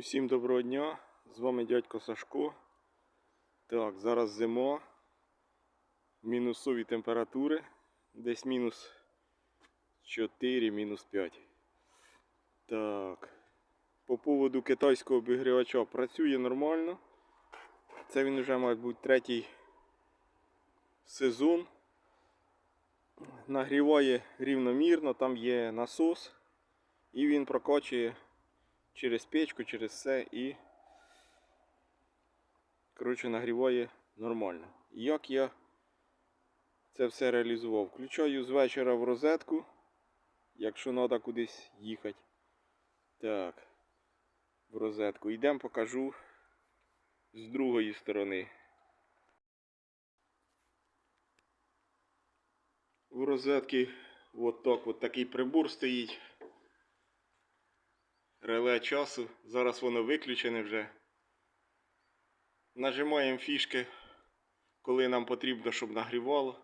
Усім доброго дня, з вами дядько Сашко. Так, зараз зима, мінусові температури, десь мінус 4, мінус 5. Так, по поводу китайського обігрівача працює нормально. Це він вже, мабуть, третій сезон. Нагріває рівномірно, там є насос, і він прокачує через печку, через все і коротше нагріває нормально. Як я це все реалізував? Включаю з вечора в розетку, якщо треба кудись їхати. Так, в розетку. Йдемо покажу з другої сторони. В розетки от так от такий прибор стоїть реле часу. Зараз воно виключене вже. Нажимаємо фішки, коли нам потрібно, щоб нагрівало.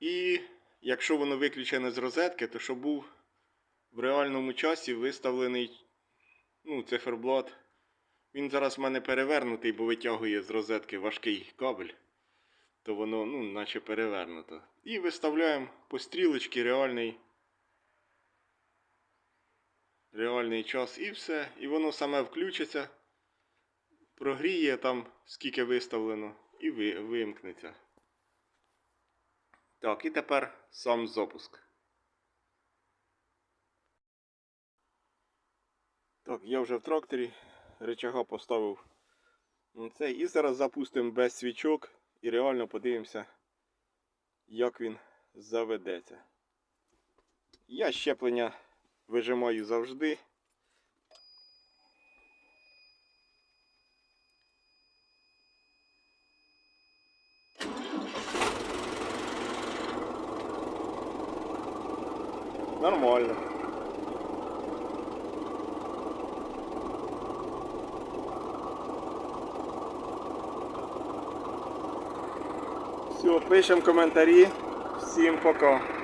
І якщо воно виключене з розетки, то щоб був в реальному часі виставлений ну, циферблат. Він зараз в мене перевернутий, бо витягує з розетки важкий кабель. То воно, ну, наче перевернуто. І виставляємо по стрілочці реальний реальний час і все. І воно саме включиться, прогріє там, скільки виставлено, і ви, вимкнеться. Так, і тепер сам запуск. Так, я вже в тракторі рычага поставив на цей. І зараз запустимо без свічок і реально подивимося, як він заведеться. Я щеплення вижимаю завжди. Нормально. Все, пишемо коментарі. Всім пока.